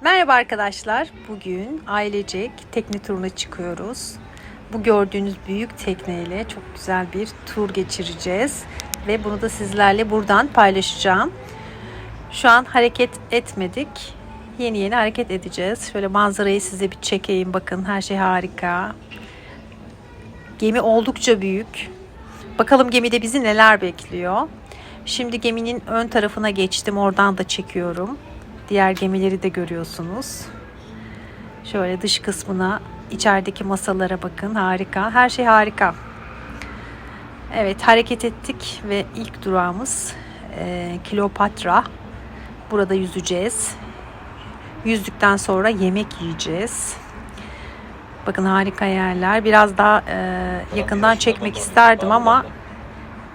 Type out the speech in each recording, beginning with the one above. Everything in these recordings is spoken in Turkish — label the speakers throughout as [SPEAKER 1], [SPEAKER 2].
[SPEAKER 1] Merhaba arkadaşlar. Bugün ailecek tekne turuna çıkıyoruz. Bu gördüğünüz büyük tekneyle çok güzel bir tur geçireceğiz. Ve bunu da sizlerle buradan paylaşacağım. Şu an hareket etmedik. Yeni yeni hareket edeceğiz. Şöyle manzarayı size bir çekeyim. Bakın her şey harika. Gemi oldukça büyük. Bakalım gemide bizi neler bekliyor. Şimdi geminin ön tarafına geçtim. Oradan da çekiyorum. Diğer gemileri de görüyorsunuz. Şöyle dış kısmına, içerideki masalara bakın. Harika. Her şey harika. Evet hareket ettik ve ilk durağımız e, Kleopatra. Burada yüzeceğiz. Yüzdükten sonra yemek yiyeceğiz. Bakın harika yerler. Biraz daha e, yakından çekmek isterdim ama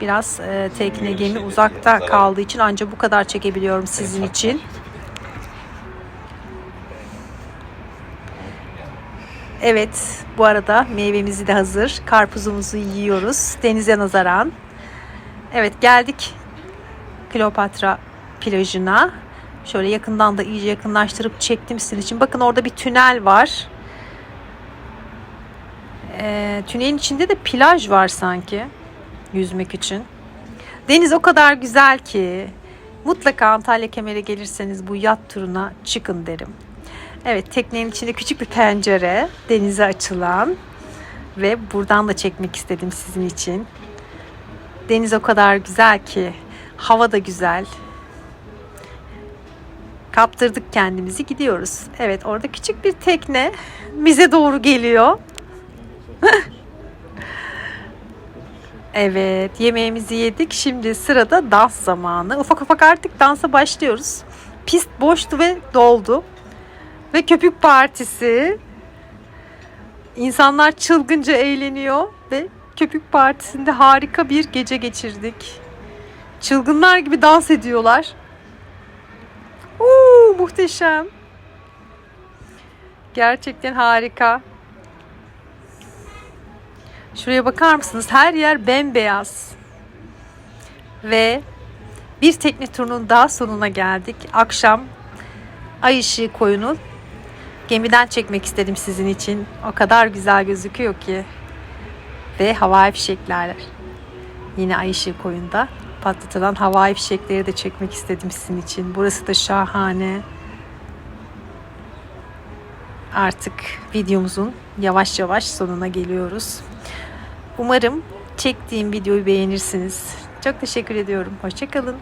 [SPEAKER 1] biraz e, tekne gemi uzakta kaldığı için ancak bu kadar çekebiliyorum sizin için. Evet, bu arada meyvemizi de hazır. Karpuzumuzu yiyoruz denize nazaran. Evet, geldik Kleopatra plajına. Şöyle yakından da iyice yakınlaştırıp çektim sizin için. Bakın orada bir tünel var. Ee, tünelin içinde de plaj var sanki yüzmek için. Deniz o kadar güzel ki mutlaka Antalya Kemer'e gelirseniz bu yat turuna çıkın derim. Evet teknenin içinde küçük bir pencere denize açılan ve buradan da çekmek istedim sizin için. Deniz o kadar güzel ki hava da güzel. Kaptırdık kendimizi gidiyoruz. Evet orada küçük bir tekne bize doğru geliyor. Evet, yemeğimizi yedik. Şimdi sırada dans zamanı. Ufak ufak artık dansa başlıyoruz. Pist boştu ve doldu. Ve köpük partisi. İnsanlar çılgınca eğleniyor ve köpük partisinde harika bir gece geçirdik. Çılgınlar gibi dans ediyorlar. Uuu, muhteşem. Gerçekten harika. Şuraya bakar mısınız? Her yer bembeyaz. Ve bir tekne turunun daha sonuna geldik. Akşam ay ışığı koyunu gemiden çekmek istedim sizin için. O kadar güzel gözüküyor ki. Ve havai fişekler. Yine ay ışığı koyunda patlatılan havai fişekleri de çekmek istedim sizin için. Burası da şahane. Artık videomuzun yavaş yavaş sonuna geliyoruz. Umarım çektiğim videoyu beğenirsiniz. Çok teşekkür ediyorum. Hoşçakalın.